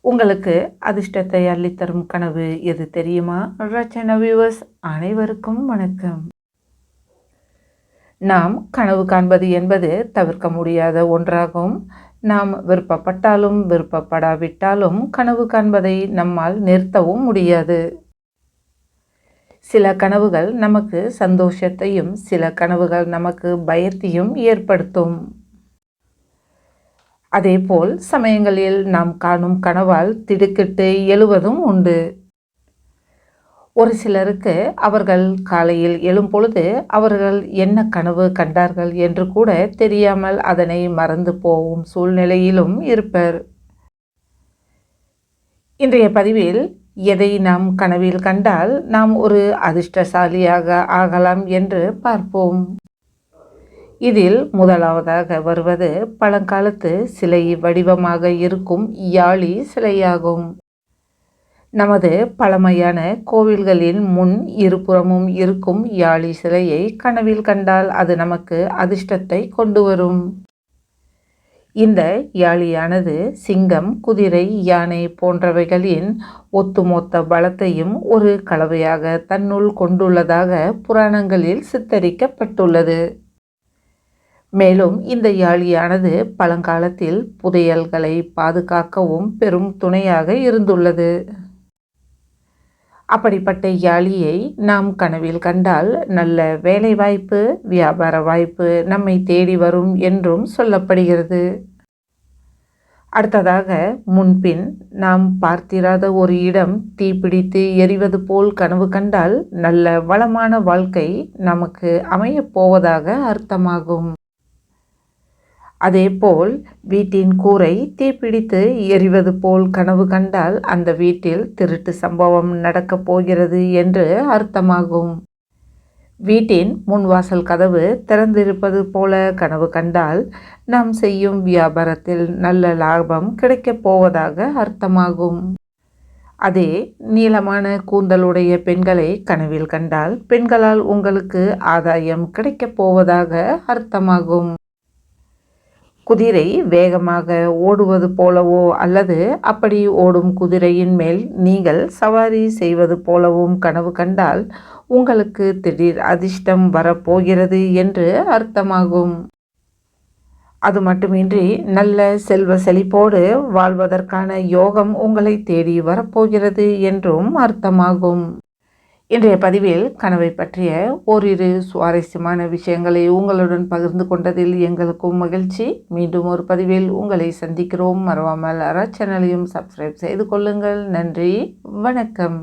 உங்களுக்கு அதிர்ஷ்டத்தை அள்ளித்தரும் கனவு எது தெரியுமா? ரச்சன வியூவர்ஸ் அனைவருக்கும் வணக்கம். நாம் கனவு காண்பது என்பது தவிர்க்க முடியாத ஒன்றாகும். நாம் விருப்பப்பட்டாலும் விருப்பப்படாவிட்டாலும் கனவு காண்பதை நம்மால் நிறுத்தவும் முடியாது. சில கனவுகள் நமக்கு சந்தோஷத்தையும் சில கனவுகள் நமக்கு பயத்தையும் ஏற்படுத்தும். அதேபோல் சமயங்களில் நாம் காணும் கனவால் திடுக்கிட்டு எழுவதும் உண்டு. ஒரு சிலருக்கு அவர்கள் காலையில் எழும்பொழுது அவர்கள் என்ன கனவு கண்டார்கள் என்று கூட தெரியாமல் அதனை மறந்து போகும் சூழ்நிலையிலும் இருப்பர். இன்றைய பதிவில் எதை நாம் கனவில் கண்டால் நாம் ஒரு அதிர்ஷ்டசாலியாக ஆகலாம் என்று பார்ப்போம். இதில் முதலாவதாக வருவது பழங்காலத்து சிலை வடிவமாக இருக்கும் யாழி சிலையாகும். நமது பழமையான கோவில்களின் முன் இருபுறமும் இருக்கும் யாழி சிலையை கனவில் கண்டால் அது நமக்கு அதிர்ஷ்டத்தை கொண்டு வரும். இந்த யாழியானது சிங்கம் குதிரை யானை போன்றவைகளின் ஒத்துமொத்த பலத்தையும் ஒரு கலவையாக தன்னுள் கொண்டுள்ளதாக புராணங்களில் சித்தரிக்கப்பட்டுள்ளது. மேலும் இந்த யாழியானது பழங்காலத்தில் புதையல்களை பாதுகாக்கவும் பெரும் துணையாக இருந்துள்ளது. அப்படிப்பட்ட யாழியை நாம் கனவில் கண்டால் நல்ல வேலை வாய்ப்பு வியாபார வாய்ப்பு நம்மை தேடி வரும் என்றும் சொல்லப்படுகிறது. அடுத்ததாக முன்பின் நாம் பார்த்திராத ஒரு இடம் தீப்பிடித்து எரிவது போல் கனவு கண்டால் நல்ல வளமான வாழ்க்கை நமக்கு அமையப் போவதாக அர்த்தமாகும். அதேபோல் வீட்டின் கூரை தீப்பிடித்து எரிவது போல் கனவு கண்டால் அந்த வீட்டில் திருட்டு சம்பவம் நடக்கப் போகிறது என்று அர்த்தமாகும். வீட்டின் முன்வாசல் கதவு திறந்திருப்பது போல கனவு கண்டால் நாம் செய்யும் வியாபாரத்தில் நல்ல லாபம் கிடைக்கப் போவதாக அர்த்தமாகும். அதே நீளமான கூந்தலுடைய பெண்களை கனவில் கண்டால் பெண்களால் உங்களுக்கு ஆதாயம் கிடைக்கப் போவதாக அர்த்தமாகும். குதிரை வேகமாக ஓடுவது போலவோ அல்லது அப்படி ஓடும் குதிரையின் மேல் நீங்கள் சவாரி செய்வது போலவும் கனவு கண்டால் உங்களுக்கு திடீர் அதிர்ஷ்டம் வரப்போகிறது என்று அர்த்தமாகும். அது மட்டுமின்றி நல்ல செல்வ செழிப்போடு வாழ்வதற்கான யோகம் உங்களை தேடி வரப்போகிறது என்றும் அர்த்தமாகும். இன்றைய பதிவில் கனவை பற்றிய ஓரிரு சுவாரஸ்யமான விஷயங்களை உங்களுடன் பகிர்ந்து கொண்டதில் எங்களுக்கும் மகிழ்ச்சி. மீண்டும் ஒரு பதிவில் உங்களை சந்திக்கிறோம். மறவாமல் அற சேனலையும் சப்ஸ்கிரைப் செய்து கொள்ளுங்கள். நன்றி. வணக்கம்.